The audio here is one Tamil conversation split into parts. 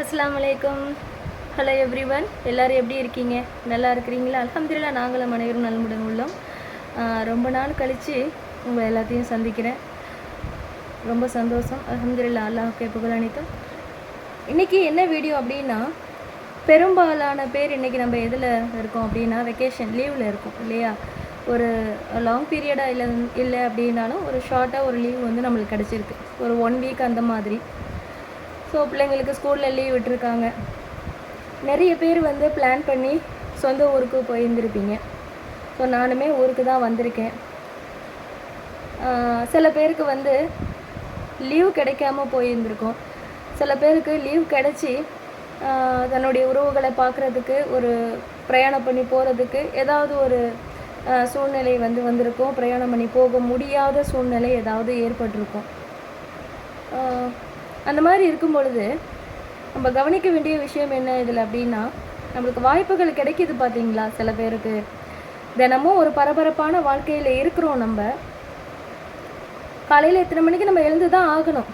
அஸ்லாம் வலைக்கம் ஹலோ எவ்ரி ஒன் எல்லோரும் எப்படி இருக்கீங்க? நல்லா இருக்கிறீங்களா? அலமதுல்லா நாங்களும் அனைவரும் நலமுடன் உள்ளோம். ரொம்ப நாள் கழித்து உங்கள் எல்லாத்தையும் சந்திக்கிறேன். ரொம்ப சந்தோஷம். அலமதுல்லா அல்லாஹ்வுக்கே புகழ் அனைத்தும். இன்றைக்கி என்ன வீடியோ அப்படின்னா பெரும்பாலான பேர் இன்றைக்கி நம்ம எதில் இருக்கோம் அப்படின்னா வெக்கேஷன் லீவில் இருக்கோம் இல்லையா? ஒரு லாங் பீரியடாக இல்லை இல்லை அப்படின்னாலும் ஒரு ஷார்ட்டாக ஒரு லீவ் வந்து நம்மளுக்கு கிடச்சிருக்கு. ஒரு ஒன் வீக் அந்த மாதிரி. ஸோ பிள்ளைங்களுக்கு ஸ்கூலில் லீவ் விட்டுருக்காங்க. நிறைய பேர் வந்து பிளான் பண்ணி சொந்த ஊருக்கு போயிருந்துருப்பீங்க. ஸோ நானுமே ஊருக்கு தான் வந்திருக்கேன். சில பேருக்கு வந்து லீவ் கிடைக்காம போயிருந்துருக்கோம். சில பேருக்கு லீவ் கிடச்சி தன்னுடைய உறவுகளை பார்க்குறதுக்கு ஒரு பிரயாணம் பண்ணி போகிறதுக்கு ஏதாவது ஒரு சூழ்நிலை வந்து வந்திருக்கும். பிரயாணம் பண்ணி போக முடியாத சூழ்நிலை ஏதாவது ஏற்பட்டிருக்கும். அந்த மாதிரி இருக்கும் பொழுது நம்ம கவனிக்க வேண்டிய விஷயம் என்ன இதில் அப்படின்னா நம்மளுக்கு வாய்ப்புகள் கிடைக்கிது பார்த்தீங்களா சில பேருக்கு? தினமும் ஒரு பரபரப்பான வாழ்க்கையில் இருக்கிறோம் நம்ம. காலையில் எத்தனை மணிக்கு நம்ம எழுந்து தான் ஆகணும்?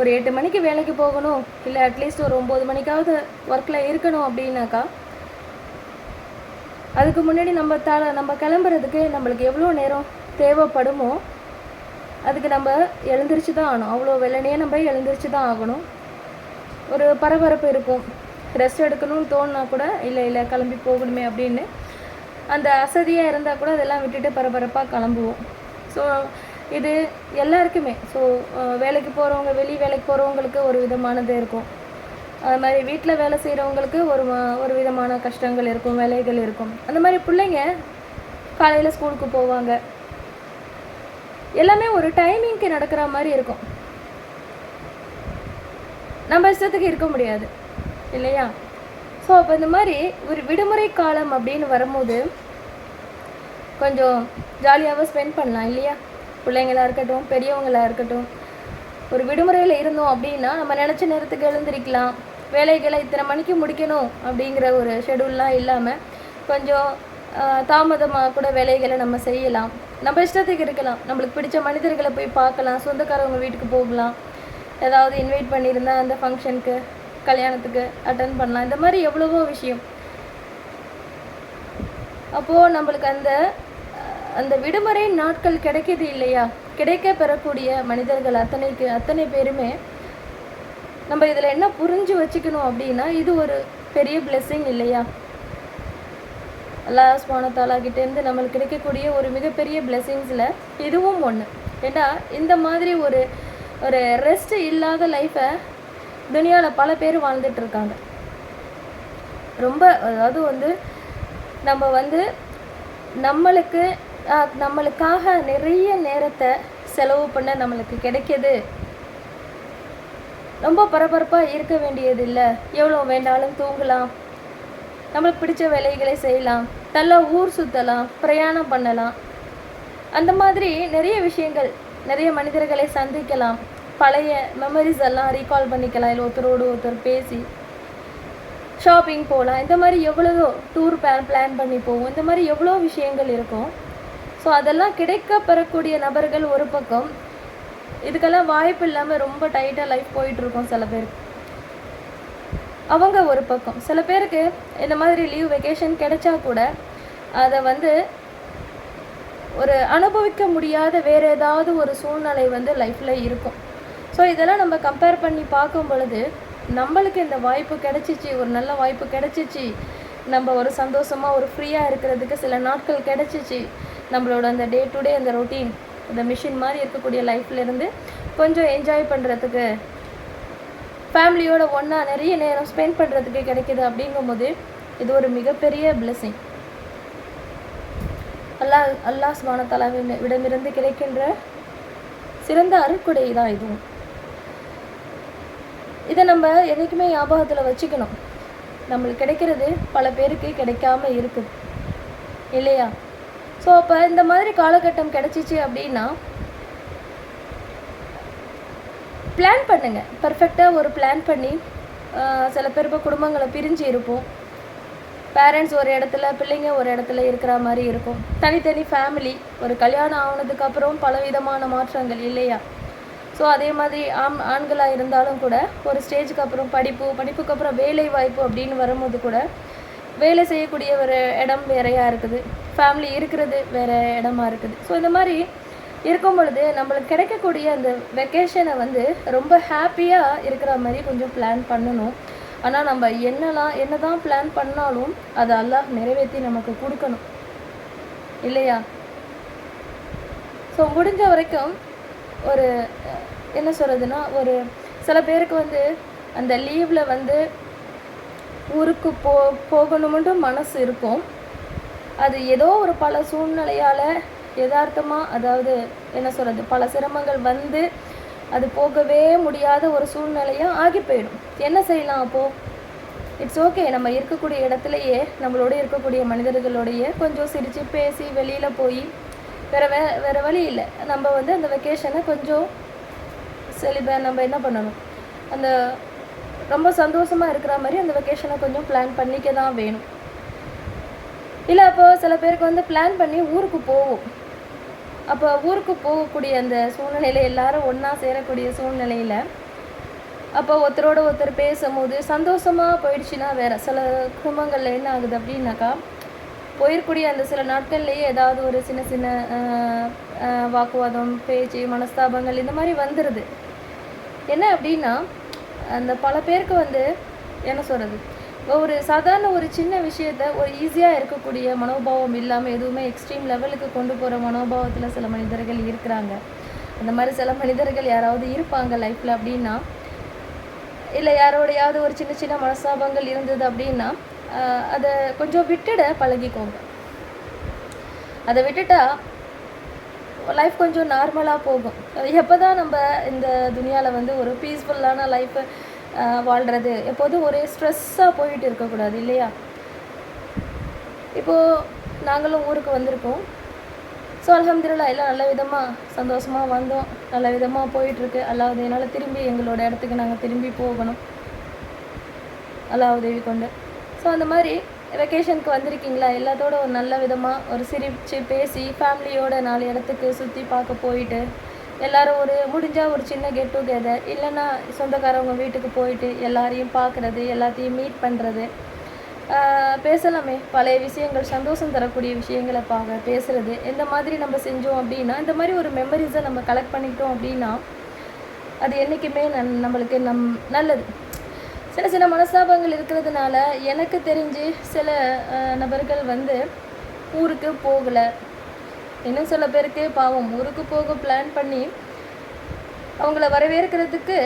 ஒரு எட்டு மணிக்கு வேலைக்கு போகணும் இல்லை அட்லீஸ்ட் ஒரு ஒம்பது மணிக்காவது ஒர்க்கில் இருக்கணும் அப்படின்னாக்கா அதுக்கு முன்னாடி நம்ம த நம்ம கிளம்புறதுக்கு நம்மளுக்கு எவ்வளோ நேரம் தேவைப்படுமோ அதுக்கு நம்ம எழுந்திரிச்சு தான் ஆகணும். அவ்வளோ வெள்ளனையே நம்ம எழுந்திரிச்சு தான் ஆகணும். ஒரு பரபரப்பு இருக்கும். ரெஸ்ட் எடுக்கணும்னு தோணுனா கூட இல்லை இல்லை கிளம்பி போகணுமே அப்படின்னு. அந்த அசதியாக இருந்தால் கூட அதெல்லாம் விட்டுட்டு பரபரப்பாக கிளம்புவோம். ஸோ இது எல்லாருக்குமே. ஸோ வேலைக்கு போகிறவங்க வெளி வேலைக்கு போகிறவங்களுக்கு ஒரு விதமானது இருக்கும். அது மாதிரி வீட்டில் வேலை செய்கிறவங்களுக்கு ஒரு ஒரு விதமான கஷ்டங்கள் இருக்கும் வேலைகள் இருக்கும். அந்த மாதிரி பிள்ளைங்க காலையில் ஸ்கூலுக்கு போவாங்க. எல்லாமே ஒரு டைமிங்க்கு நடக்கிற மாதிரி இருக்கும். நம்ம இஷ்டத்துக்கு இருக்க முடியாது. இல்லையா? ஸோ அப்போ இந்த மாதிரி ஒரு விடுமுறை காலம் அப்படின்னு வரும்போது கொஞ்சம் ஜாலியாகவும் ஸ்பெண்ட் பண்ணலாம் இல்லையா? பிள்ளைங்களா இருக்கட்டும் பெரியவங்களாக இருக்கட்டும். ஒரு விடுமுறையில் இருந்தோம் அப்படின்னா நம்ம நினச்ச நேரத்துக்கு எழுந்திரிக்கலாம். வேலைகளை இத்தனை மணிக்கு முடிக்கணும் அப்படிங்கிற ஒரு ஷெடியூல்லாம் இல்லாமல் கொஞ்சம் தாமதமாக கூட வேலைகளை நம்ம செய்யலாம். நம்ம இஷ்டத்துக்கு இருக்கலாம். நம்மளுக்கு பிடிச்ச மனிதர்களை போய் பார்க்கலாம். சொந்தக்காரவங்க வீட்டுக்கு போகலாம். ஏதாவது இன்வைட் பண்ணியிருந்தா அந்த ஃபங்க்ஷனுக்கு கல்யாணத்துக்கு அட்டன் பண்ணலாம். இந்த மாதிரி எவ்வளவோ விஷயம். அப்போது நம்மளுக்கு அந்த அந்த விடுமுறை நாட்கள் கிடைக்கிது இல்லையா? கிடைக்க பெறக்கூடிய மனிதர்கள் அத்தனைக்கு அத்தனை பேருமே நம்ம இதில் என்ன புரிஞ்சு வச்சுக்கணும் அப்படின்னா இது ஒரு பெரிய பிளெஸ்ஸிங் இல்லையா? அல்லாஹ் சுபானத்தாலா கிட்டேருந்து நம்மளுக்கு கிடைக்கக்கூடிய ஒரு மிகப்பெரிய பிளெஸிங்ஸில் இதுவும் ஒன்று ஏன்னா இந்த மாதிரி ஒரு ஒரு ரெஸ்ட் இல்லாத லைஃப்பை துனியாவில் பல பேர் வாழ்ந்துட்டு இருக்காங்க ரொம்ப அதாவது வந்து நம்ம வந்து நம்மளுக்கு நம்மளுக்காக நிறைய நேரத்தை செலவு பண்ண நம்மளுக்கு கிடைக்கிது. ரொம்ப பரபரப்பாக இருக்க வேண்டியது இல்லை எவ்வளோ வேண்டாலும் தூங்கலாம். நம்மளுக்கு பிடிச்ச வேலைகளை செய்யலாம் நல்லா ஊர் சுற்றலாம் பிரயாணம் பண்ணலாம். அந்த மாதிரி நிறைய விஷயங்கள் நிறைய மனிதர்களை சந்திக்கலாம். பழைய மெமரிஸ் எல்லாம் ரீகால் பண்ணிக்கலாம். இல்லை ஒருத்தரோடு ஒருத்தர் பேசி ஷாப்பிங் போகலாம். இந்த மாதிரி எவ்வளோ டூர் பிளான் பிளான் பண்ணி போவோம். இந்த மாதிரி எவ்வளோ விஷயங்கள் இருக்கும். ஸோ அதெல்லாம் கிடைக்க பெறக்கூடிய நபர்கள் ஒரு பக்கம். இதுக்கெல்லாம் வாய்ப்பு இல்லாமல் ரொம்ப டைட்டாக லைஃப் போயிட்டுருக்கோம் சில பேருக்கு. அவங்க ஒரு பக்கம். சில பேருக்கு இந்த மாதிரி லீவ் வெக்கேஷன் கிடைச்சா கூட அதை வந்து ஒரு அனுபவிக்க முடியாத வேறு ஏதாவது ஒரு சூழ்நிலை வந்து லைஃப்பில் இருக்கும். ஸோ இதெல்லாம் நம்ம கம்பேர் பண்ணி பார்க்கும் பொழுது நம்மளுக்கு இந்த வாய்ப்பு கிடைச்சிச்சு ஒரு நல்ல வாய்ப்பு கிடைச்சிச்சு. நம்ம ஒரு சந்தோஷமாக ஒரு ஃப்ரீயாக இருக்கிறதுக்கு சில நாட்கள் கிடைச்சிச்சு. நம்மளோட அந்த டே டு டே அந்த ரொட்டீன் இந்த மிஷின் மாதிரி இருக்கக்கூடிய லைஃப்லேருந்து கொஞ்சம் என்ஜாய் பண்ணுறதுக்கு ஃபேமிலியோட ஒன்றா நிறைய நேரம் ஸ்பெண்ட் பண்ணுறதுக்கு கிடைக்கிது அப்படிங்கும்போது இது ஒரு மிகப்பெரிய blessing. அல்லாஹ் அல்லாஹ் சுபானத்தாலாவின் விடமிருந்து கிடைக்கின்ற சிறந்த அருக்குடை தான் இதுவும். இதை நம்ம என்றைக்குமே ஞாபகத்தில் வச்சுக்கணும். நம்மளுக்கு கிடைக்கிறது பல பேருக்கு கிடைக்காம இருக்குது இல்லையா? ஸோ அப்போ இந்த மாதிரி காலகட்டம் கிடச்சிச்சு அப்படின்னா பிளான் பண்ணுங்கள் பர்ஃபெக்டாக ஒரு பிளான் பண்ணி சில பேர் இப்போ குடும்பங்களை பிரிஞ்சு இருப்போம். பேரண்ட்ஸ் ஒரு இடத்துல பிள்ளைங்க ஒரு இடத்துல இருக்கிற மாதிரி இருக்கும். தனித்தனி ஃபேமிலி ஒரு கல்யாணம் ஆனதுக்கப்புறம் பலவிதமான மாற்றங்கள் இல்லையா? ஸோ அதே மாதிரி ஆம் ஆண்களாக இருந்தாலும் கூட ஒரு ஸ்டேஜுக்கு அப்புறம் படிப்பு படிப்புக்கு அப்புறம் வேலை வாய்ப்பு அப்படின்னு வரும்போது கூட வேலை செய்யக்கூடிய ஒரு இடம் வேறையாக இருக்குது. ஃபேமிலி இருக்கிறது வேறு இடமா இருக்குது. ஸோ இந்த மாதிரி இருக்கும் பொழுது நம்மளுக்கு கிடைக்கக்கூடிய அந்த வெக்கேஷனை வந்து ரொம்ப ஹாப்பியாக இருக்கிற மாதிரி கொஞ்சம் பிளான் பண்ணணும். ஆனால் நம்ம என்னலாம் என்ன தான் பிளான் பண்ணாலும் அதை அல்லாஹ் நிறைவேற்றி நமக்கு கொடுக்கணும். இல்லையா? ஸோ முடிஞ்ச வரைக்கும் ஒரு என்ன சொல்கிறதுனா ஒரு சில பேருக்கு வந்து அந்த லீவில் வந்து ஊருக்கு போ போகணுமென்று மனசு இருக்கும். அது ஏதோ ஒரு பல சூழ்நிலையால் யதார்த்தமாக அதாவது என்ன சொல்கிறது பல சிரமங்கள் வந்து அது போகவே முடியாத ஒரு சூழ்நிலையாக ஆகி போயிடும். என்ன செய்யலாம் அப்போது இட்ஸ் ஓகே நம்ம இருக்கக்கூடிய இடத்துலையே நம்மளோட இருக்கக்கூடிய மனிதர்களோடைய கொஞ்சம் சிரித்து பேசி வெளியில் போய் வேறு வே வேறு வழி இல்லை. நம்ம வந்து அந்த வெக்கேஷனை கொஞ்சம் செலிப நம்ம என்ன பண்ணணும்? அந்த ரொம்ப சந்தோஷமாக இருக்கிற மாதிரி அந்த வெக்கேஷனை கொஞ்சம் பிளான் பண்ணிக்க தான் வேணும். இல்லை அப்போது சில பேருக்கு வந்து பிளான் பண்ணி ஊருக்கு போவோம். அப்போ ஊருக்கு போகக்கூடிய அந்த சூழ்நிலையில் எல்லாரும் ஒன்றா சேரக்கூடிய சூழ்நிலையில் அப்போ ஒருத்தரோட ஒருத்தர் பேசும்போது சந்தோஷமாக போயிடுச்சுன்னா வேறு சில குடும்பங்களில் என்ன ஆகுது அப்படின்னாக்கா போயிருக்கூடிய அந்த சில நாட்கள்லேயே ஏதாவது ஒரு சின்ன சின்ன வாக்குவாதம் பேச்சு மனஸ்தாபங்கள் இந்த மாதிரி வந்துடுது என்ன அப்படின்னா அந்த பல பேருக்கு வந்து என்ன சொல்கிறது ஒரு சாதாரண ஒரு சின்ன விஷயத்த ஒரு ஈஸியாக இருக்கக்கூடிய மனோபாவம் இல்லாமல் எதுவுமே எக்ஸ்ட்ரீம் லெவலுக்கு கொண்டு போகிற மனோபாவத்தில் சில மனிதர்கள் இருக்கிறாங்க. அந்த மாதிரி சில மனிதர்கள் யாராவது இருப்பாங்க லைஃப்பில் அப்படின்னா இல்லை யாரோடையாவது ஒரு சின்ன சின்ன மனஸ்தாபங்கள் இருந்தது அப்படின்னா அதை கொஞ்சம் விட்டுட பழகிக்கோங்க. அதை விட்டுட்டா லைஃப் கொஞ்சம் நார்மலாக போகும். எப்போ தான் நம்ம இந்த துனியாவில் வந்து ஒரு பீஸ்ஃபுல்லான லைஃப்பை வாழ்கிறது எப்போதும் ஒரே ஸ்ட்ரெஸ்ஸாக போயிட்டு இருக்கக்கூடாது இல்லையா? இப்போது நாங்களும் ஊருக்கு வந்திருக்கோம். ஸோ அலமதுல்லா எல்லாம் நல்ல விதமாக சந்தோஷமாக வந்தோம். நல்ல விதமாக போயிட்டுருக்கு. அல்லாஹ் திரும்பி எங்களோட இடத்துக்கு நாங்கள் திரும்பி போகணும். அல்லாஹ் உதவி கொண்டு. ஸோ அந்த மாதிரி வெக்கேஷனுக்கு வந்திருக்கீங்களா? எல்லாத்தோட ஒரு நல்ல விதமாக ஒரு சிரிச்சு பேசி ஃபேமிலியோட நாலு இடத்துக்கு சுற்றி பார்க்க போயிட்டு எல்லாரும் ஒரு முடிஞ்சால் ஒரு சின்ன கெட் டுகெதர் இல்லைன்னா சொந்தக்காரவங்க வீட்டுக்கு போயிட்டு எல்லாரையும் பார்க்குறது எல்லாத்தையும் மீட் பண்ணுறது பேசலாமே. பழைய விஷயங்கள் சந்தோஷம் தரக்கூடிய விஷயங்களை பார்க்க பேசுறது. இந்த மாதிரி நம்ம செஞ்சோம் அப்படின்னா இந்த மாதிரி ஒரு மெமரிஸை நம்ம கலெக்ட் பண்ணிக்கிட்டோம் அப்படின்னா அது என்றைக்குமே நன் நம்மளுக்கு நம் நல்லது. சில சில மனஸ்தாபங்கள் இருக்கிறதுனால எனக்கு தெரிஞ்சு சில நபர்கள் வந்து ஊருக்கு போகலை. இன்னும் சில பேருக்கு? பாவம் ஊருக்கு போக பிளான் பண்ணி அவங்கள வரவேற்கிறதுக்கு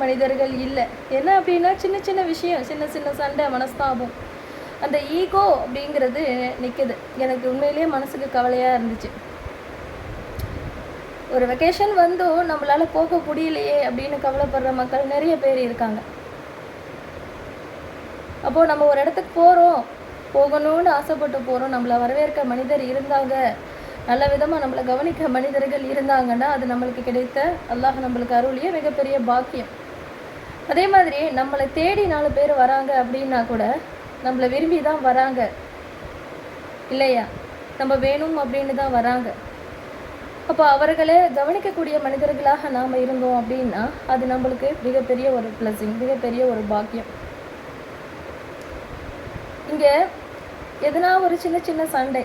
மனிதர்கள் இல்லை. என்ன அப்படின்னா சின்ன சின்ன விஷயம் சின்ன சின்ன சண்டை மனஸ்தாபம். அந்த ஈகோ அப்படிங்கிறது நிற்கிது எனக்கு உண்மையிலேயே மனசுக்கு கவலையாக இருந்துச்சு. ஒரு வெக்கேஷன் வந்தும் நம்மளால் போக முடியலையே அப்படின்னு கவலைப்படுற மக்கள் நிறைய பேர் இருக்காங்க. அப்போது நம்ம ஒரு இடத்துக்கு போகிறோம் போகணும்னு ஆசைப்பட்டு போகிறோம் நம்மளை வரவேற்க மனிதர் இருந்தாங்க நல்ல விதமாக நம்மளை கவனிக்க மனிதர்கள் இருந்தாங்கன்னா அது நம்மளுக்கு கிடைத்த அல்லாஹ் நம்மளுக்கு அருளிய மிகப்பெரிய பாக்கியம். அதே மாதிரி நம்மளை தேடி நாலு பேர் வராங்க அப்படின்னா கூட நம்மளை விரும்பி தான் வராங்க. இல்லையா? நம்ம வேணும் அப்படின்னு தான் வராங்க. அப்போ அவர்களே கவனிக்கக்கூடிய மனிதர்களாக நாம் இருந்தோம் அப்படின்னா அது நம்மளுக்கு மிகப்பெரிய ஒரு பிளஸிங் மிகப்பெரிய ஒரு பாக்கியம். இங்கே எதனா ஒரு சின்ன சின்ன சண்டை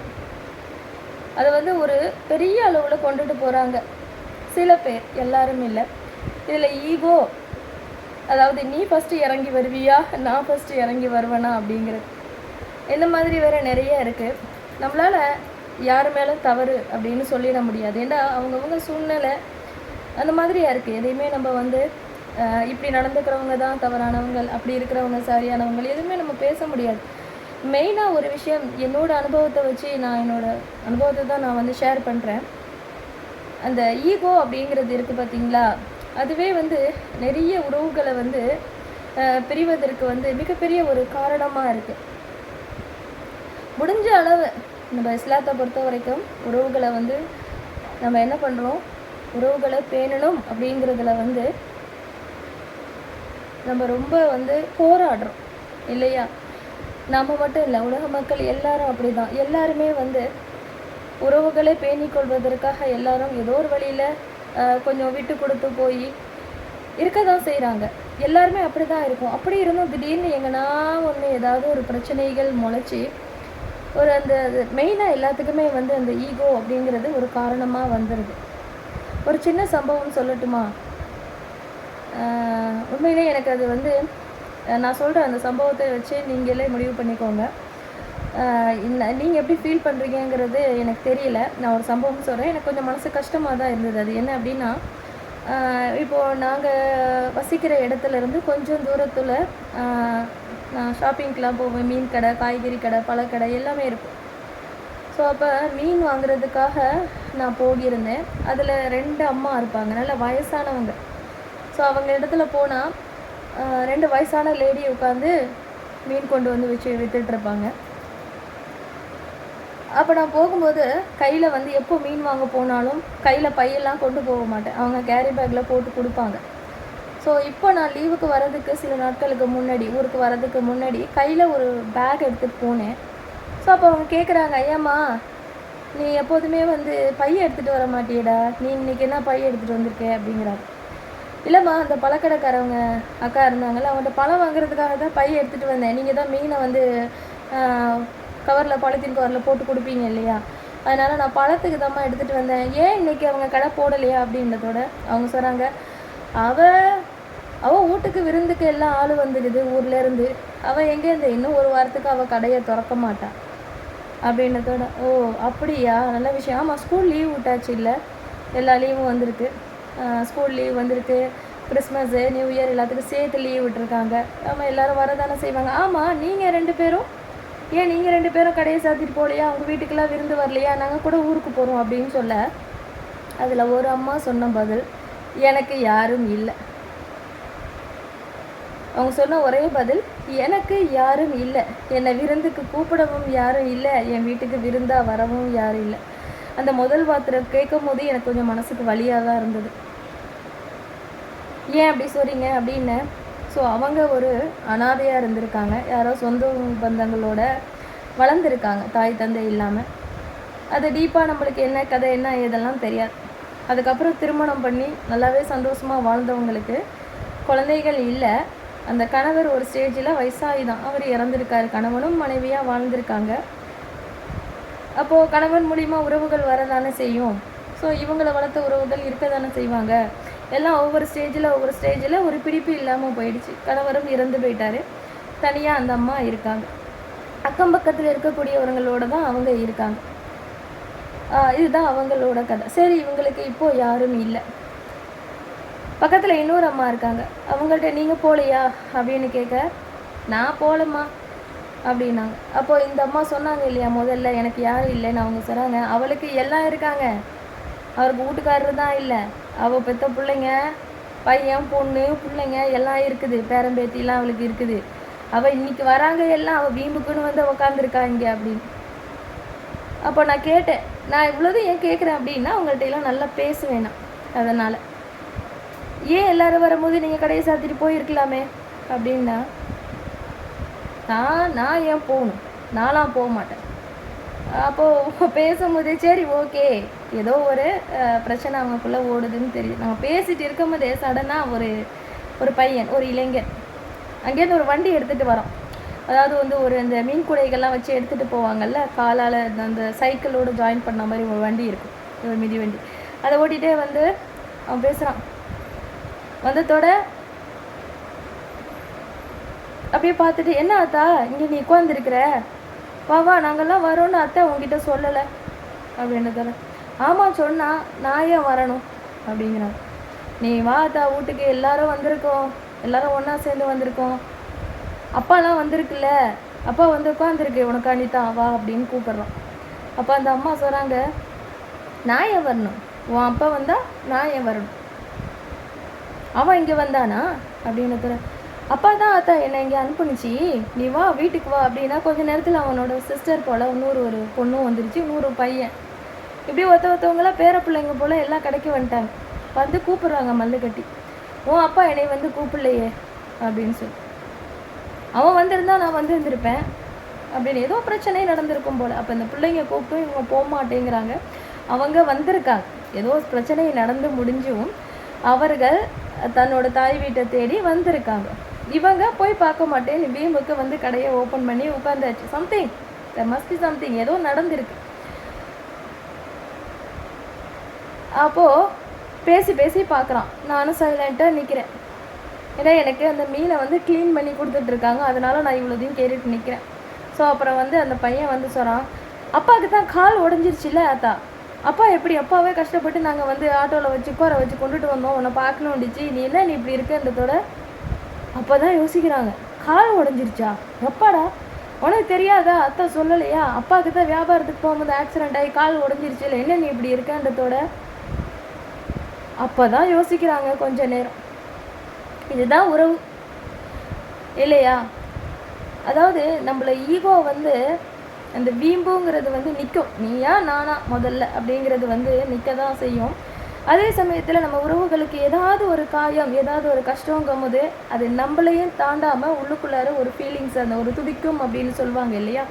அதை வந்து ஒரு பெரிய அளவில் கொண்டுட்டு போகிறாங்க சில பேர் எல்லாரும் இல்லை. இதில் ஈகோ அதாவது நீ ஃபஸ்ட்டு இறங்கி வருவியா? நான் ஃபஸ்ட்டு இறங்கி வருவேனா? அப்படிங்கிறது. இந்த மாதிரி வேறு நிறைய இருக்குது நம்மளால் யார் மேலே தவறு அப்படின்னு சொல்லிட முடியாது. ஏன்னா அவங்கவுங்க சூழ்நிலை அந்த மாதிரியா இருக்குது எதையுமே நம்ம வந்து அஹ், இப்படி நடந்துக்கிறவங்க தான் தவறானவங்க அப்படி இருக்கிறவங்க சரியானவங்க எதுவுமே நம்ம பேச முடியாது. மெயினாக ஒரு விஷயம் என்னோடய அனுபவத்தை வச்சு நான் என்னோடய அனுபவத்தை தான் நான் வந்து ஷேர் பண்ணுறேன் அந்த ஈகோ அப்படிங்கிறது இருக்குது பார்த்தீங்களா அதுவே வந்து நிறைய உறவுகளை வந்து பிரிவதற்கு வந்து மிகப்பெரிய ஒரு காரணமாக இருக்குது முடிஞ்ச அளவு நம்ம இஸ்லாத்தை பொறுத்த வரைக்கும் உறவுகளை வந்து நம்ம என்ன பண்ணுறோம் உறவுகளை பேணணும் அப்படிங்கிறதுல வந்து நம்ம ரொம்ப வந்து போராடுறோம் இல்லையா? நம்ம மட்டும் இல்லை உலக மக்கள் எல்லாரும் அப்படிதான். எல்லாருமே வந்து உறவுகளை பேணிக்கொள்வதற்காக எல்லாரும் ஏதோ ஒரு வழியில் கொஞ்சம் விட்டு கொடுத்து போய் இருக்க தான் செய்கிறாங்க எல்லாருமே அப்படி தான் இருக்கும். அப்படி இருந்தும் திடீர்னு எங்கன்னா ஒன்று ஏதாவது ஒரு பிரச்சனைகள் முளைச்சி ஒரு அந்த மெயினாக எல்லாத்துக்குமே வந்து அந்த ஈகோ அப்படிங்கிறது ஒரு காரணமாக வந்துடுது ஒரு சின்ன சம்பவம் சொல்லட்டுமா? உண்மையிலே எனக்கு அது வந்து நான் சொல்கிற அந்த சம்பவத்தை வச்சு நீங்களே முடிவு பண்ணிக்கோங்க. நீங்கள் எப்படி ஃபீல் பண்ணுறீங்கங்கிறது எனக்கு தெரியல. நான் ஒரு சம்பவம் சொல்கிறேன் எனக்கு கொஞ்சம் மனசு கஷ்டமாக தான் இருந்தது. அது என்ன அப்படின்னா இப்போது நாங்கள் வசிக்கிற இடத்துல இருந்து கொஞ்சம் தூரத்தில் நான் ஷாப்பிங்க்கெலாம் போவேன். மீன் கடை காய்கறி கடை பழக்கடை எல்லாமே இருக்கும். ஸோ அப்போ மீன் வாங்குறதுக்காக நான் போகியிருந்தேன். அதில் ரெண்டு அம்மா இருப்பாங்க. நல்ல வயசானவங்க. ஸோ அவங்க இடத்துல போனால் ரெண்டு வயசான லேடி உட்காந்து மீன் கொண்டு வந்து வச்சு விற்றுட்ருப்பாங்க அப்போ நான் போகும்போது கையில் வந்து எப்போ மீன் வாங்க போனாலும் கையில் பையெல்லாம் கொண்டு போக மாட்டேன். அவங்க கேரி பேக்கில் போட்டு கொடுப்பாங்க. ஸோ இப்போ நான் லீவுக்கு வரதுக்கு சில நாட்களுக்கு முன்னாடி ஊருக்கு வரதுக்கு முன்னாடி கையில் ஒரு பேக் எடுத்துகிட்டு போனேன். ஸோ அப்போ அவங்க கேட்குறாங்க ஐயாம்மா நீ எப்போதுமே வந்து பைய எடுத்துகிட்டு வர மாட்டியடா. நீ இன்றைக்கி என்ன பைய எடுத்துகிட்டு வந்திருக்க? அப்படிங்கிறாங்க. இல்லைம்மா அந்த பழக்கடைக்காரவங்க அக்கா இருந்தாங்கல்ல அவங்கள்ட்ட பழம் வாங்குறதுக்காக தான் பையன் எடுத்துகிட்டு வந்தேன். நீங்கள் தான் மீனை வந்து கவரில் பாலித்தீன் கவரில் போட்டு கொடுப்பீங்க இல்லையா? அதனால் நான் பழத்துக்கு தாம்மா எடுத்துகிட்டு வந்தேன். ஏன் இன்னைக்கு அவங்க கடை போடலையா அப்படின்றதோட அவங்க சொல்கிறாங்க அவ அவள் வீட்டுக்கு விருந்துக்கு எல்லாம் ஆள் வந்துடுது ஊர்லேருந்து அவள் எங்கேருந்து இன்னும் ஒரு வாரத்துக்கு அவள் கடையை திறக்க மாட்டாள் அப்படின்றதோட ஓ அப்படியா? நல்ல விஷயம். ஆமாம் ஸ்கூல் லீவ் விட்டாச்சு இல்லை. எல்லா லீவும் வந்திருக்கு. ஸ்கூல் லீவ் வந்திருக்கு. கிறிஸ்மஸ்ஸு நியூ இயர் எல்லாத்துக்கும் சேர்த்து லீவ் விட்டுருக்காங்க. ஆமாம் எல்லாரும் வரதானே செய்வாங்க. ஆமாம் நீங்கள் ரெண்டு பேரும் ஏன் நீங்கள் ரெண்டு பேரும் கடையை சாத்திட்டு போகலையா உங்கள் வீட்டுக்கெல்லாம் விருந்து வரலையா? நாங்கள் கூட ஊருக்கு போகிறோம் அப்படின்னு சொல்ல அதில் ஒரு அம்மா சொன்ன பதில் எனக்கு யாரும் இல்லை. அவங்க சொன்ன ஒரே பதில் எனக்கு யாரும் இல்லை. என்னை விருந்துக்கு கூப்பிடவும் யாரும் இல்லை. என் வீட்டுக்கு விருந்தாக வரவும் யாரும் இல்லை. அந்த முதல் வார்த்தை கேட்கும் போது எனக்கு கொஞ்சம் மனசுக்கு வழியாக தான் இருந்தது. ஏன் அப்படி சொல்கிறீங்க அப்படின்னு? ஸோ அவங்க ஒரு அனாதையாக இருந்திருக்காங்க. யாரோ சொந்த பந்தங்களோட வளர்ந்துருக்காங்க தாய் தந்தை இல்லாமல் அது டீப்பாக நம்மளுக்கு என்ன கதை என்ன இதெல்லாம் தெரியாது. அதுக்கப்புறம் திருமணம் பண்ணி நல்லாவே சந்தோஷமாக வாழ்ந்தவங்களுக்கு குழந்தைகள் இல்லை. அந்த கணவர் ஒரு ஸ்டேஜில் வயசாகி தான் அவர் இறந்துருக்காரு. கணவனும் மனைவியாக வாழ்ந்திருக்காங்க. அப்போது கணவன் மூலிமா உறவுகள் வரதானே செய்யும். ஸோ இவங்களை வளர்த்த உறவுகள் இருக்க தானே செய்வாங்க. எல்லாம் ஒவ்வொரு ஸ்டேஜில் ஒவ்வொரு ஸ்டேஜில் ஒரு பிடிப்பு இல்லாமல் போயிடுச்சு. கணவரும் இறந்து போயிட்டாரு. தனியாக அந்த அம்மா இருக்காங்க. அக்கம் பக்கத்தில் இருக்கக்கூடியவங்களோட தான் அவங்க இருக்காங்க. இதுதான் அவங்களோட கதை. சரி இவங்களுக்கு இப்போது யாரும் இல்லை. பக்கத்தில் இன்னொரு அம்மா இருக்காங்க. அவங்கள்ட்ட நீங்கள் போகலையா அப்படின்னு கேட்க நான் போகலம்மா அப்படின்னாங்க. அப்போ இந்த அம்மா சொன்னாங்க இல்லையா முதல்ல எனக்கு யாரும் இல்லைன்னு அவங்க சொன்னாங்க அவளுக்கு எல்லாம் இருக்காங்க. அவருக்கு வீட்டுக்காரரு தான் இல்லை. அவள் பெத்த பிள்ளைங்க பையன் பொண்ணு பிள்ளைங்க எல்லாம் இருக்குது. பேரம்பேத்திலாம் அவளுக்கு இருக்குது. அவள் இன்னைக்கு வராங்க எல்லாம் அவள் வீம்புக்குன்னு வந்து உக்காந்துருக்கா இங்கே அப்படின்னு. அப்போ நான் கேட்டேன் நான் இவ்வளோதும் ஏன் கேட்குறேன் அப்படின்னா அவங்கள்ட்ட எல்லாம் நல்லா பேசுவேணாம் அதனால் ஏன் எல்லோரும் வரும்போது நீங்கள் கடையை சாத்திட்டு போயிருக்கலாமே? அப்படின்னா நான் நான் ஏன் போகணும்? நான்லாம் போக மாட்டேன். அப்போது பேசும்போதே சரி ஓகே. ஏதோ ஒரு பிரச்சனை அவங்களுக்குள்ளே ஓடுதுன்னு தெரியுது. நம்ம பேசிட்டு இருக்கும்போதே சடனாக ஒரு ஒரு பையன் ஒரு இளைஞன். அங்கேருந்து ஒரு வண்டி எடுத்துகிட்டு வரோம் அதாவது வந்து ஒரு இந்த மீன் கூடைகள்லாம் வச்சு எடுத்துகிட்டு போவாங்கல்ல காலால் அந்த சைக்கிளோடு ஜாயின் பண்ண மாதிரி ஒரு வண்டி இருக்கும். ஒரு மிதி வண்டி. அதை ஓட்டிகிட்டே வந்து அவன் பேசுகிறான் வந்ததோட அப்படியே பார்த்துட்டு என்ன அத்தா இங்கே நீ உட்காந்துருக்குற வா வா நாங்கள்லாம் வரோன்னு அத்தை உங்ககிட்ட சொல்லலை. அப்படின்னு தரேன் ஆமாம் சொன்னா நான் ஏன் வரணும்? அப்படிங்கிறான். நீ வா அத்தா வீட்டுக்கு எல்லாரும் வந்திருக்கோம். எல்லாரும் ஒன்றா சேர்ந்து வந்திருக்கோம். அப்பாலாம் வந்திருக்குல்ல? அப்பா வந்து உட்காந்துருக்கு உனக்காண்டி தான் வா அப்படின்னு கூப்பிட்றான். அப்போ அந்த அம்மா சொல்கிறாங்க நான் ஏன் வரணும்? உன் அப்பா வந்தா நான் ஏன் வரணும்? அவன் இங்கே வந்தானா? அப்படின்னு தர அப்பா தான் அத்தா என்னை இங்கே அனுப்புனுச்சு. நீ வா வீட்டுக்கு வா அப்படின்னா கொஞ்ச நேரத்தில் அவனோட சிஸ்டர் போல் இன்னொரு ஒரு பொண்ணும் வந்துருச்சு இன்னொரு பையன். இப்படி ஒருத்த ஒருத்தவங்களாம் பேர பிள்ளைங்க போல் எல்லாம் கடைக்கு வந்துட்டாங்க. வந்து கூப்பிட்றாங்க மல்லு கட்டி. உன் அப்பா என்னை வந்து கூப்பிடலையே அப்படின்னு சொல்லி. அவன் வந்திருந்தா நான் வந்து இருந்திருப்பேன் அப்படின்னு ஏதோ பிரச்சனை நடந்திருக்கும் போல். அப்போ இந்த பிள்ளைங்க கூப்பிட்டு இவங்க போக மாட்டேங்கிறாங்க. அவங்க வந்திருக்காங்க. ஏதோ பிரச்சனை நடந்து முடிஞ்சும் அவர்கள் தன்னோட தாய் வீட்டை தேடி வந்திருக்காங்க. இவங்க போய் பார்க்க மாட்டேன். பீமுக்கு வந்து கடையை ஓப்பன் பண்ணி உட்காந்தாச்சு சம்திங் மஸ்ட் சம்திங் ஏதோ நடந்திருக்கு. அப்போது பேசி பேசி பார்க்குறான். நானும் சைலண்ட்டாக நிற்கிறேன் ஏன்னா எனக்கு அந்த மீனை வந்து க்ளீன் பண்ணி கொடுத்துட்ருக்காங்க அதனால் நான் இவ்வளோதையும் கேட்டுட்டு நிற்கிறேன் ஸோ அப்புறம் வந்து அந்த பையன் வந்து சொல்கிறான் அப்பாவுக்கு தான் கால் உடஞ்சிருச்சுல்ல அத்தா அப்பா எப்படி? அப்பாவே கஷ்டப்பட்டு நாங்கள் வந்து ஆட்டோவில் வச்சு உட்கார வச்சு கொண்டுட்டு வந்தோம். உன்னை பார்க்கணும் நீ என்ன நீ இப்படி இருக்கன்றதோட அப்போ தான் யோசிக்கிறாங்க. கால் உடஞ்சிருச்சா? எப்பாடா? உனக்கு தெரியாதா? அத்தை சொல்லலையா? அப்பாவுக்கு தான் வியாபாரத்துக்கு போகும்போது ஆக்சிடென்ட் ஆகி கால் உடஞ்சிருச்சு இல்லை என்ன நீ இப்படி இருக்கன்றதோட? அப்போ தான் யோசிக்கிறாங்க கொஞ்ச நேரம். இதுதான் உறவு. இல்லையா? அதாவது நம்மள ஈகோ வந்து அந்த வீம்புங்கிறது வந்து நிற்கும் நீயா நானா முதல்ல அப்படிங்கிறது வந்து நிற்க தான் செய்யும். அதே சமயத்தில் நம்ம உறவுகளுக்கு ஏதாவது ஒரு காயம் ஏதாவது ஒரு கஷ்டங்கும் போது அது நம்மளையும் தாண்டாமல் உள்ளுக்குள்ளார ஒரு ஃபீலிங்ஸ் அந்த ஒரு துடிக்கும் அப்படின்னு சொல்லுவாங்க இல்லையா?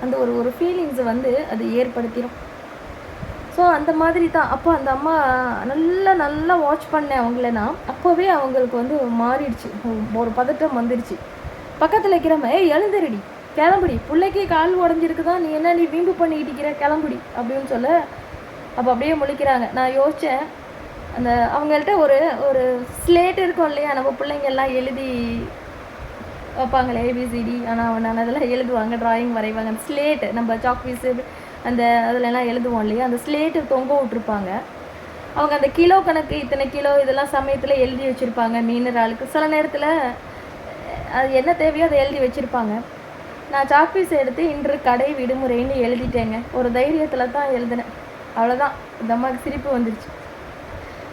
அந்த ஒரு ஒரு ஃபீலிங்ஸை வந்து அது ஏற்படுத்திடும் ஸோ அந்த மாதிரி தான். அப்போ அந்த அம்மா நல்லா நல்லா வாட்ச் பண்ணேன் அவங்கள நான். அப்போவே அவங்களுக்கு வந்து மாறிடுச்சு. ஒரு பதட்டம் வந்துடுச்சு பக்கத்தில் இருக்கிறவன் ஏய் எழுந்துருடி கிளம்புடி. பிள்ளைக்கு கால் உடஞ்சிருக்குதான். நீ என்ன நீ வீம்பு பண்ணிக்கிட்டு இருக்கிற? கிளம்புடி. அப்படின்னு சொல்ல அப்போ அப்படியே முழிக்கிறாங்க. நான் யோசித்தேன் அந்த அவங்கள்ட்ட ஒரு ஒரு ஸ்லேட் இருக்கும் இல்லையா? நம்ம பிள்ளைங்க எல்லாம் எழுதி வைப்பாங்களே ஏபிசிடி ஆனால் நான் அதெல்லாம் எழுதுவாங்க ட்ராயிங் வரைவாங்க. அந்த ஸ்லேட்டு நம்ம சாக் பீஸு அந்த அதிலலாம் எழுதுவோம் இல்லையா? அந்த ஸ்லேட்டு தொங்க விட்ருப்பாங்க அவங்க அந்த கிலோ கணக்கு இத்தனை கிலோ இதெல்லாம் சமயத்தில் எழுதி வச்சுருப்பாங்க மீனராளுக்கு சில நேரத்தில் அது என்ன தேவையோ அதை எழுதி வச்சுருப்பாங்க. நான் சாக்பீஸ் எடுத்து இன்று கடை விடுமுறைன்னு எழுதிட்டேங்க. ஒரு தைரியத்தில் தான் எழுதினேன். அவ்வளோதான் இந்த அம்மாவுக்கு சிரிப்பு வந்துருச்சு.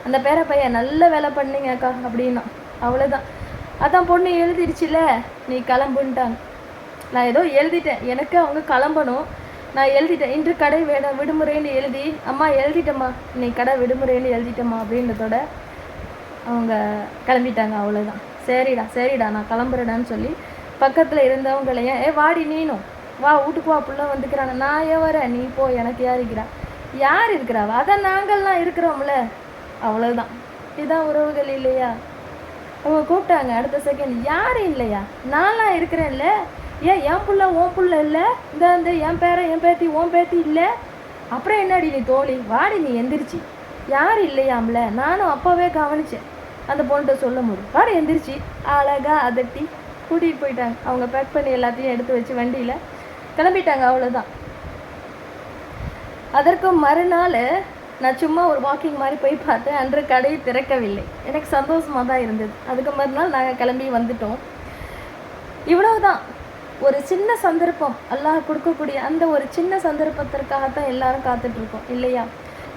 அந்த பேர பையன் நல்ல வேலை பண்ணீங்க அக்கா அப்படின்னா. அவ்வளோதான் அதான் பொண்ணு எழுதிருச்சுல நீ கிளம்புன்ட்டாங்க. நான் ஏதோ எழுதிட்டேன். எனக்கு அவங்க கிளம்பணும். நான் எழுதிட்டேன். இன்று கடை வேட விடுமுறைன்னு எழுதி அம்மா எழுதிட்டம்மா. நீ கடை விடுமுறைன்னு எழுதிட்டம்மா அப்படின்றதோட அவங்க கிளம்பிட்டாங்க. அவ்வளோதான் சரிடா சரிடா நான் கிளம்புறேடான்னு சொல்லி பக்கத்தில் இருந்தவங்களையும் ஏ வாடி நீனும் வா வீட்டுக்கு வா புள்ள வந்துக்கிறாங்க நான் ஏன் வரேன்? நீ போ எனக்கு யார் இருக்கிறா இருக்கிறாவா? அதான் நாங்கள்லாம் இருக்கிறோம்ல. அவ்வளோதான் இதுதான் உறவுகள் இல்லையா? அவங்க கூப்பிட்டாங்க அடுத்த செகண்ட் யாரும் இல்லையா? நான்லாம் இருக்கிறேன்ல. ஏன் என் புள்ள உன் புள்ள இல்லை? இந்த இந்த என் பேரன் என் பேத்தி உன் பேத்தி இல்லை? அப்புறம் என்னடி நீ தோழி? வாடி நீ எந்திரிச்சு. யார் இல்லையாம்ல? நானும் அப்போவே கவனிச்சேன். அந்த பொண்ணுகிட்ட சொல்லும் போது வாடி எந்திரிச்சு. அழகாக அதட்டி கூட்டிகிட்டு போயிட்டாங்க. அவங்க பேக் பண்ணி எல்லாத்தையும் எடுத்து வச்சு வண்டியில் கிளம்பிட்டாங்க. அவ்வளோதான் அதற்கு மறுநாள் நான் சும்மா ஒரு வாக்கிங் மாதிரி போய் பார்த்தேன். அன்று கடையை திறக்கவில்லை. எனக்கு சந்தோஷமாக தான் இருந்தது. அதுக்கு மறுநாள் நாங்கள் கிளம்பி வந்துட்டோம். இவ்வளவுதான். ஒரு சின்ன சந்தர்ப்பம். அல்லாஹ் கொடுக்கக்கூடிய அந்த ஒரு சின்ன சந்தர்ப்பத்திற்காகத்தான் எல்லாரும் காத்துட்ருக்கோம். இல்லையா?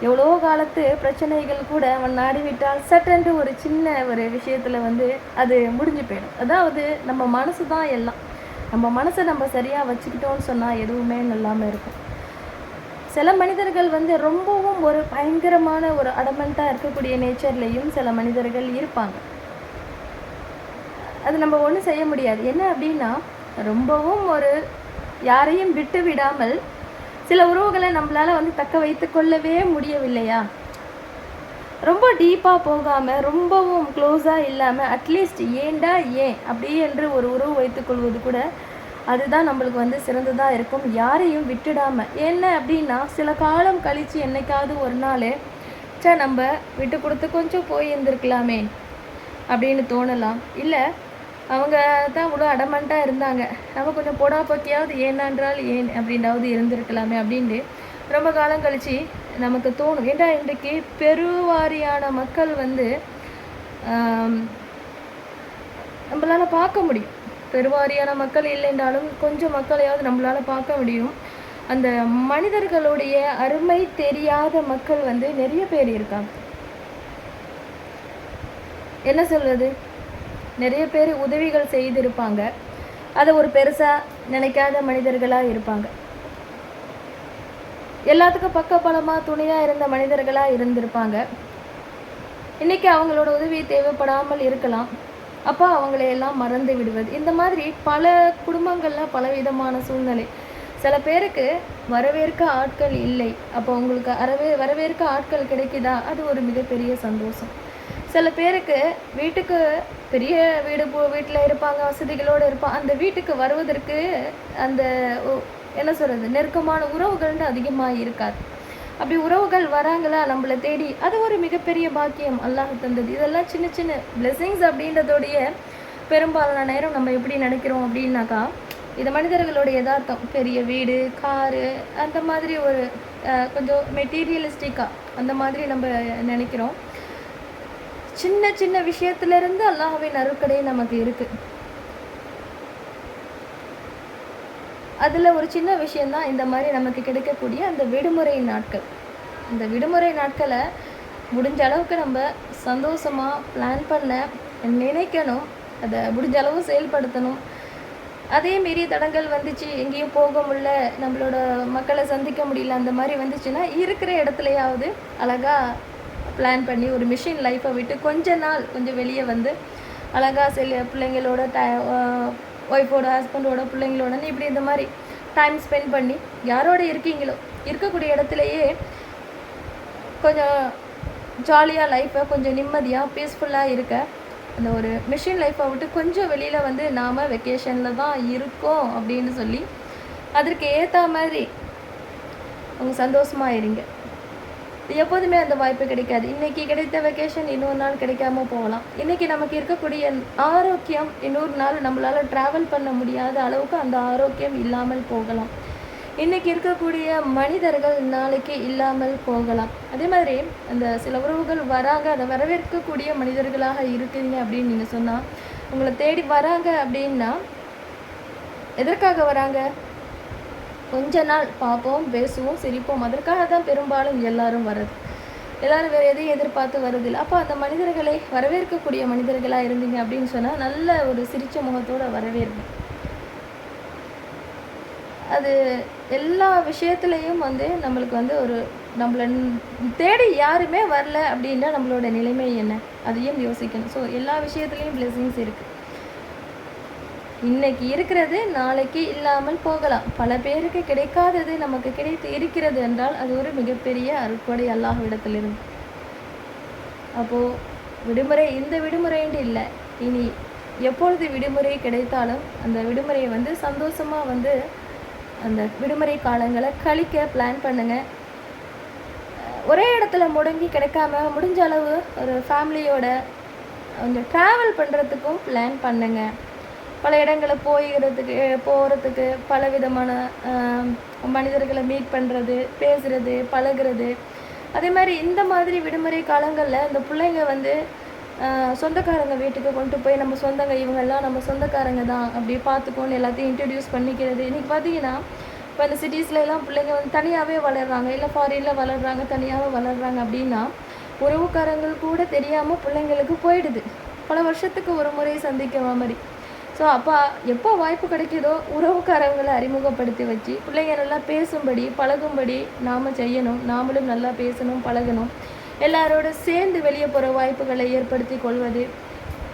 எவ்வளோ காலத்து பிரச்சனைகள் கூட அவன் நாடி விட்டால் சட்டென்று ஒரு சின்ன ஒரு விஷயத்தில் வந்து அது முடிஞ்சு போயிடும். அதாவது நம்ம மனசு தான் எல்லாம். நம்ம மனசை நம்ம சரியாக வச்சுக்கிட்டோம்னு சொன்னால் எதுவுமே நல்லாமல் இருக்கும். சில மனிதர்கள் வந்து ரொம்பவும் ஒரு பயங்கரமான ஒரு அடமெண்ட்டாக இருக்கக்கூடிய நேச்சர்லேயும் சில மனிதர்கள் இருப்பாங்க. அது நம்ம ஒன்றும் செய்ய முடியாது. என்ன அப்படின்னா ரொம்பவும் ஒரு யாரையும் விட்டு விடாமல் சில உறவுகளை நம்மளால் வந்து தக்க வைத்து கொள்ளவே முடியவில்லையா? ரொம்ப டீப்பாக போகாமல் ரொம்பவும் க்ளோஸாக இல்லாமல் அட்லீஸ்ட் ஏண்டா ஏன்? அப்படி என்று ஒரு உறவு வைத்துக்கொள்வது கூட அதுதான் நம்மளுக்கு வந்து சிறந்ததாக இருக்கும். யாரையும் விட்டுடாமல் என்ன அப்படின்னா சில காலம் கழித்து என்னைக்காவது ஒரு நாள் சே நம்ம விட்டு கொடுத்து கொஞ்சம் போய் இருந்திருக்கலாமே அப்படின்னு தோணலாம். இல்லை அவங்க தான் இவ்வளோ அடமண்ட்டாக இருந்தாங்க. நம்ம கொஞ்சம் பொடா போக்கியாவது ஏனான்றால் ஏன் அப்படின்றாவது இருந்திருக்கலாமே அப்படின்ட்டு ரொம்ப காலம் கழித்து நமக்கு தோணும். ஏண்டா இன்றைக்கு பெருவாரியான மக்கள் வந்து நம்மளால் பார்க்க முடியும். பெருவாரியான மக்கள் இல்லைன்றாலும் கொஞ்சம் மக்களையாவது நம்மளால் பார்க்க முடியும். அந்த மனிதர்களுடைய அருமை தெரியாத மக்கள் வந்து நிறைய பேர் இருக்காங்க. என்ன சொல்றது? நிறைய பேர் உதவிகள் செய்திருப்பாங்க. அதை ஒரு பெருசாக நினைக்காத மனிதர்களாக இருப்பாங்க. எல்லாத்துக்கும் பக்கபலமாக துணையாக இருந்த மனிதர்களாக இருந்திருப்பாங்க. இன்றைக்கி அவங்களோட உதவி தேவைப்படாமல் இருக்கலாம். அப்போ அவங்களையெல்லாம் மறந்து விடுவது. இந்த மாதிரி பல குடும்பங்களில் பலவிதமான சூழ்நிலை. சில பேருக்கு வரவேற்க ஆட்கள் இல்லை. அப்போ உங்களுக்கு அறவே வரவேற்க ஆட்கள் கிடைக்குதா? அது ஒரு மிகப்பெரிய சந்தோஷம். சில பேருக்கு வீட்டுக்கு பெரிய வீடு போ வீட்டில் இருப்பாங்க வசதிகளோடு இருப்பாங்க அந்த வீட்டுக்கு வருவதற்கு அந்த ஒ- என்ன சொல்கிறது நெருக்கமான உறவுகள்னு அதிகமாக இருக்காது அப்படி உறவுகள் வராங்களா? நம்மளை தேடி. அது ஒரு மிகப்பெரிய பாக்கியம் அல்லாஹ் தந்தது. இதெல்லாம் சின்ன சின்ன பிளெஸிங்ஸ் அப்படின்றதோடைய பெரும்பாலான நேரம் நம்ம எப்படி நினைக்கிறோம் அப்படின்னாக்கா இது மனிதர்களோட யதார்த்தம். பெரிய வீடு காரு அந்த மாதிரி ஒரு கொஞ்சம் மெட்டீரியலிஸ்டிக்காக அந்த மாதிரி நம்ம நினைக்கிறோம். சின்ன சின்ன விஷயத்துலேருந்து அல்லாஹவின் அருக்கடை நமக்கு இருக்குது அதில் ஒரு சின்ன விஷயந்தான் இந்த மாதிரி நமக்கு கிடைக்கக்கூடிய அந்த விடுமுறை நாட்கள். இந்த விடுமுறை நாட்களை முடிஞ்ச அளவுக்கு நம்ம சந்தோஷமாக பிளான் பண்ண நினைக்கணும். அதை முடிஞ்ச அளவு செயல்படுத்தணும். அதே மீறி தடங்கள் வந்துச்சு எங்கேயும் போக முடியல நம்மளோட மக்களை சந்திக்க முடியல அந்த மாதிரி வந்துச்சுன்னா இருக்கிற இடத்துலையாவது அழகாக பிளான் பண்ணி ஒரு மிஷின் லைஃப்பை விட்டு கொஞ்ச நாள் கொஞ்சம் வெளியே வந்து அழகாக செல் பிள்ளைங்களோட ட ஒய்ஃபோட ஹஸ்பண்டோட பிள்ளைங்களோடன்னு இப்படி இந்த மாதிரி டைம் ஸ்பெண்ட் பண்ணி யாரோட இருக்கீங்களோ இருக்கக்கூடிய இடத்துலையே கொஞ்சம் ஜாலியாக லைஃப்பை கொஞ்சம் நிம்மதியாக பீஸ்ஃபுல்லாக இருக்க அந்த ஒரு மிஷின் லைஃப்பை விட்டு கொஞ்சம் வெளியில் வந்து நாம் வெக்கேஷனில் தான் இருக்கோம் அப்படின்னு சொல்லி அதற்கு ஏற்ற மாதிரி அவங்க சந்தோஷமாக இருங்க. எப்போதுமே அந்த வாய்ப்பு கிடைக்காது. இன்னைக்கு கிடைத்த வெக்கேஷன் இன்னொரு நாள் கிடைக்காம போகலாம். இன்னைக்கு நமக்கு இருக்கக்கூடிய ஆரோக்கியம் இன்னொரு நாள் நம்மளால் ட்ராவல் பண்ண முடியாத அளவுக்கு அந்த ஆரோக்கியம் இல்லாமல் போகலாம். இன்னைக்கு இருக்கக்கூடிய மனிதர்கள் நாளைக்கு இல்லாமல் போகலாம். அதே மாதிரி அந்த சில உறவுகள் வராங்க அதை வரவேற்கக்கூடிய மனிதர்களாக இருக்கீங்க அப்படின்னு நீங்கள் சொன்னால் உங்களை தேடி வராங்க அப்படின்னா எதற்காக வராங்க? கொஞ்ச நாள் பார்ப்போம் பேசுவோம் சிரிப்போம். அதற்காக தான் பெரும்பாலும் எல்லாரும் வர்றது. எல்லாரும் வேறு எதையும் எதிர்பார்த்து வருதில்லை அப்போ அந்த மனிதர்களை வரவேற்கக்கூடிய மனிதர்களாக இருந்தீங்க அப்படின்னு சொன்னால் நல்ல ஒரு சிரிச்ச முகத்தோடு வரவேற்பு. அது எல்லா விஷயத்துலேயும் வந்து நம்மளுக்கு வந்து ஒரு நம்மளை தேடி யாருமே வரல அப்படின்னா நம்மளோட நிலைமை என்ன? அதையும் யோசிக்கணும். ஸோ எல்லா விஷயத்துலேயும் பிளெஸிங்ஸ் இருக்குது இன்னைக்கு இருக்கிறது நாளைக்கு இல்லாமல் போகலாம். பல பேருக்கு கிடைக்காதது நமக்கு கிடைத்து இருக்கிறது என்றால் அது ஒரு மிகப்பெரிய அருட்கொடை அல்லாஹ்விடத்திலிருந்து. அப்போ விடுமுறை இந்த விடுமுறைன்ட்டு இல்லை. இனி எப்பொழுது விடுமுறை கிடைத்தாலும் அந்த விடுமுறையை வந்து சந்தோஷமாக வந்து அந்த விடுமுறை காலங்களை கழிக்க பிளான் பண்ணுங்கள் ஒரே இடத்துல முடங்கி கிடைக்காம முடிஞ்ச அளவு ஒரு ஃபேமிலியோட கொஞ்சம் ட்ராவல் பண்ணுறதுக்கும் பிளான் பண்ணுங்கள் பல இடங்களை போயிடுறதுக்கு போகிறதுக்கு பல விதமான மனிதர்களை மீட் பண்ணுறது பேசுகிறது பழகுறது. அதே மாதிரி இந்த மாதிரி விடுமுறை காலங்களில் இந்த பிள்ளைங்க வந்து சொந்தக்காரங்க வீட்டுக்கு கொண்டு போய் நம்ம சொந்தங்க இவங்கெல்லாம் நம்ம சொந்தக்காரங்க தான் அப்படி பார்த்துக்கோன்னு எல்லாத்தையும் இன்ட்ரடியூஸ் பண்ணிக்கிறது. இன்றைக்கி பார்த்தீங்கன்னா இப்போ இந்த சிட்டிஸில் எல்லாம் பிள்ளைங்க வந்து தனியாகவே வளர்கிறாங்க இல்லை ஃபாரினில் வளர்றாங்க தனியாகவே வளர்கிறாங்க அப்படின்னா உறவுக்காரங்கள் கூட தெரியாமல் பிள்ளைங்களுக்கு போயிடுது. பல வருஷத்துக்கு ஒரு முறை சந்திக்கிற மாதிரி. ஸோ அப்போ எப்போ வாய்ப்பு கிடைக்கிதோ உறவுக்காரங்களை அறிமுகப்படுத்தி வச்சு பிள்ளைங்க நல்லா பேசும்படி பழகும்படி நாம் செய்யணும். நாமளும் நல்லா பேசணும் பழகணும். எல்லாரோட சேர்ந்து வெளியே போகிற வாய்ப்புகளை ஏற்படுத்தி கொள்வது.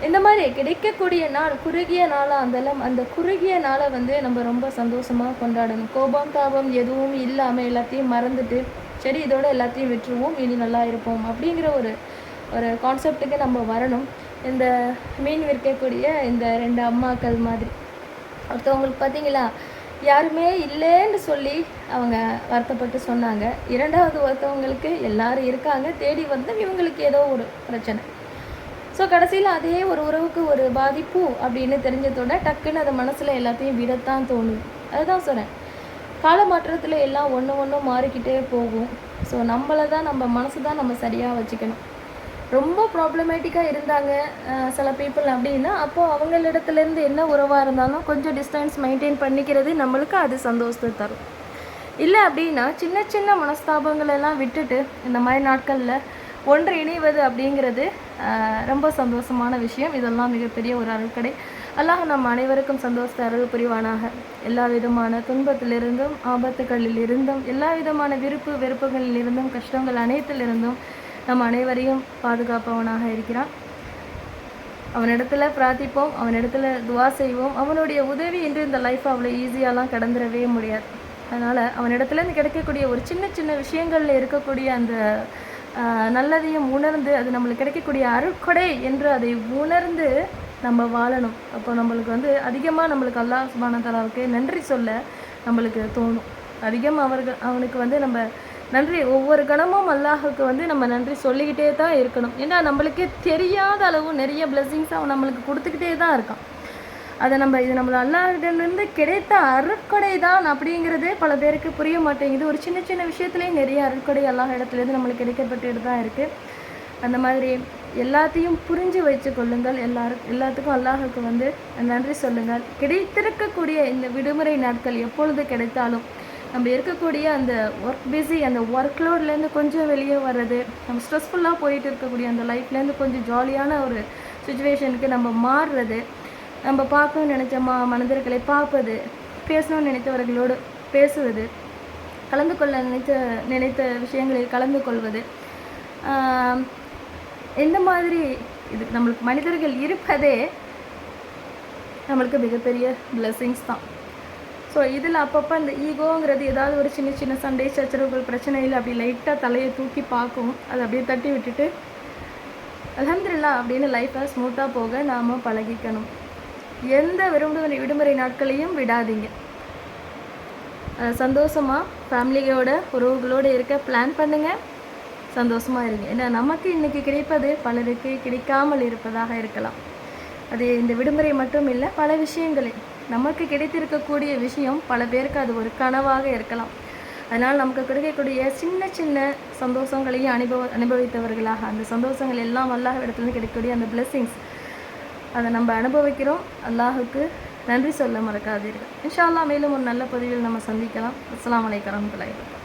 இந்த மாதிரி கிடைக்கக்கூடிய நாள் குறுகிய நாளாக இருந்தாலும் அந்த குறுகிய நாளை வந்து நம்ம ரொம்ப சந்தோஷமாக கொண்டாடணும். கோபம் தாபம் எதுவும் இல்லாமல் எல்லாத்தையும் மறந்துட்டு சரி இதோட எல்லாத்தையும் விட்டுருவோம் இனி நல்லா இருப்போம் அப்படிங்கிற ஒரு ஒரு கான்செப்டுக்கு நம்ம வரணும். இந்த மீன் விற்கக்கூடிய இந்த ரெண்டு அம்மாக்கள் மாதிரி. ஒருத்தவங்களுக்கு பார்த்தீங்களா யாருமே இல்லைன்னு சொல்லி அவங்க வருத்தப்பட்டு சொன்னாங்க. இரண்டாவது ஒருத்தவங்களுக்கு எல்லாரும் இருக்காங்க தேடி வந்து இவங்களுக்கு ஏதோ ஒரு பிரச்சனை. ஸோ கடைசியில் அதே ஒரு உறவுக்கு ஒரு பாதிப்பு அப்படின்னு தெரிஞ்சதோட டக்குன்னு அதை மனசில் எல்லாத்தையும் விடத்தான் தோணுது. அதுதான் சொல்கிறேன் கால மாற்றத்தில் எல்லாம் ஒன்று ஒன்றும் மாறிக்கிட்டே போகும். ஸோ நம்மளை தான் நம்ம மனசு தான் நம்ம சரியாக வச்சுக்கணும். ரொம்ப ப்ராப்ளமேட்டிக்காக இருந்தாங்க சில பீப்புள் அப்படின்னா அப்போது அவங்களிடத்துலேருந்து என்ன உறவாக இருந்தாலும் கொஞ்சம் டிஸ்டன்ஸ் மெயின்டைன் பண்ணிக்கிறது நம்மளுக்கு அது சந்தோஷத்தை தரும். இல்லை அப்படின்னா சின்ன சின்ன மனஸ்தாபங்களெல்லாம் விட்டுட்டு இந்த மாதிரி நாட்களில் ஒன்று இணைவது அப்படிங்கிறது ரொம்ப சந்தோஷமான விஷயம். இதெல்லாம் மிகப்பெரிய ஒரு அருட்கடை அல்லாஹ் நம் அனைவருக்கும் சந்தோஷத்தை அருள் புரிவானாக. எல்லா விதமான துன்பத்திலிருந்தும் ஆபத்துகளில் இருந்தும் எல்லா விதமான விருப்பு வெறுப்புகளில் இருந்தும் கஷ்டங்கள் அனைத்திலிருந்தும் நம் அனைவரையும் பாதுகாப்பவனாக இருக்கிறான். அவனிடத்துல பிரார்த்திப்போம் அவனிடத்துல துவா செய்வோம். அவனுடைய உதவி இன்று இந்த லைஃப் அவ்வளோ ஈஸியாலாம் கடந்துடவே முடியாது. அதனால் அவனிடத்துலேருந்து கிடைக்கக்கூடிய ஒரு சின்ன சின்ன விஷயங்களில் இருக்கக்கூடிய அந்த ஆஹ், நல்லதையும் உணர்ந்து அது நம்மளுக்கு கிடைக்கக்கூடிய அருட்கொடை என்று அதை உணர்ந்து நம்ம வாழணும். அப்போ நம்மளுக்கு வந்து அதிகமாக நம்மளுக்கு அல்லாஹ் சுபான நன்றி சொல்ல நம்மளுக்கு தோணும். அதிகம் அவர்கள் அவனுக்கு வந்து நம்ம நன்றி. ஒவ்வொரு கணமும் அல்லாஹுக்கு வந்து நம்ம நன்றி சொல்லிக்கிட்டே தான் இருக்கணும். ஏன்னா நம்மளுக்கே தெரியாத அளவு நிறைய பிளெஸ்ஸிங்ஸ் அவன் நம்மளுக்கு கொடுத்துக்கிட்டே தான் இருக்கான். அதை நம்ம இது நம்மள அல்லாஹிடமிருந்து கிடைத்த அருட்கொடை தான் அப்படிங்கிறதே பல பேருக்கு புரிய மாட்டேங்குது. ஒரு சின்ன சின்ன விஷயத்துலேயும் நிறைய அருட்கொடை அல்லாஹ் இடத்துலேருந்து நம்மளுக்கு கிடைக்கப்பட்டுட்டு தான் இருக்குது அந்த மாதிரி எல்லாத்தையும் புரிஞ்சு வச்சு கொள்ளுங்கள். எல்லாரும் எல்லாத்துக்கும் அல்லாஹுக்கு வந்து நன்றி சொல்லுங்கள். கிடைத்திருக்கக்கூடிய இந்த விடுமுறை நாட்கள் எப்பொழுது கிடைத்தாலும் நம்ம இருக்கக்கூடிய அந்த ஒர்க் பிஸி அந்த ஒர்க் லோட்லேருந்து கொஞ்சம் வெளியே வர்றது நம்ம ஸ்ட்ரெஸ்ஃபுல்லாக போயிட்டு இருக்கக்கூடிய அந்த லைஃப்லேருந்து கொஞ்சம் ஜாலியான ஒரு சுச்சுவேஷனுக்கு நம்ம மாறுறது நம்ம பார்க்கணும்னு நினச்ச மா மனிதர்களை பார்ப்பது பேசணும்னு நினைத்தவர்களோடு பேசுவது கலந்து கொள்ள நினைத்த நினைத்த விஷயங்களில் கலந்து கொள்வது இந்த மாதிரி இது நம்மளுக்கு மனிதர்கள் இருப்பதே நம்மளுக்கு மிகப்பெரிய பிளெஸ்ஸிங்ஸ் தான். ஸோ இதில் அப்பப்போ இந்த ஈகோங்கிறது ஏதாவது ஒரு சின்ன சின்ன சண்டை சச்சரவுகள் பிரச்சனையில் அப்படி லைட்டாக தலையை தூக்கி பார்க்கும். அதை அப்படியே தட்டி விட்டுட்டு அலமதுல்லா அப்படின்னு லைஃப்பை ஸ்மூத்தாக போக நாம் பழகிக்கணும். எந்த விரும்புகிற விடுமுறை நாட்களையும் விடாதீங்க. சந்தோஷமாக சந்தோஷமா ஃபேமிலியோட உறவுகளோடு இருக்க பிளான் பண்ணுங்க. சந்தோஷமா இருங்க. ஏன்னா நமக்கு இன்னைக்கு கிடைப்பது பலருக்கு கிடைக்காமல் இருப்பதாக இருக்கலாம். அது இந்த விடுமுறை மட்டும் இல்லை பல விஷயங்களில். நமக்கு கிடைத்திருக்கக்கூடிய விஷயம் பல பேருக்கு அது ஒரு கனவாக இருக்கலாம். அதனால் நமக்கு கிடைக்கக்கூடிய சின்ன சின்ன சந்தோஷங்களையும் அனுபவ அனுபவித்தவர்களாக அந்த சந்தோஷங்கள் எல்லாம் அல்லாஹ் இடத்துலேருந்து கிடைக்கக்கூடிய அந்த பிளெஸ்ஸிங்ஸ் அதை நம்ம அனுபவிக்கிறோம். அல்லாஹுக்கு நன்றி சொல்ல மறக்காதீர்கள். இன்ஷா அல்லாஹ் மேலும் ஒரு நல்ல பதிவில் நம்ம சந்திக்கலாம். அஸ்லாம் வலைக்கரம் தலைவர்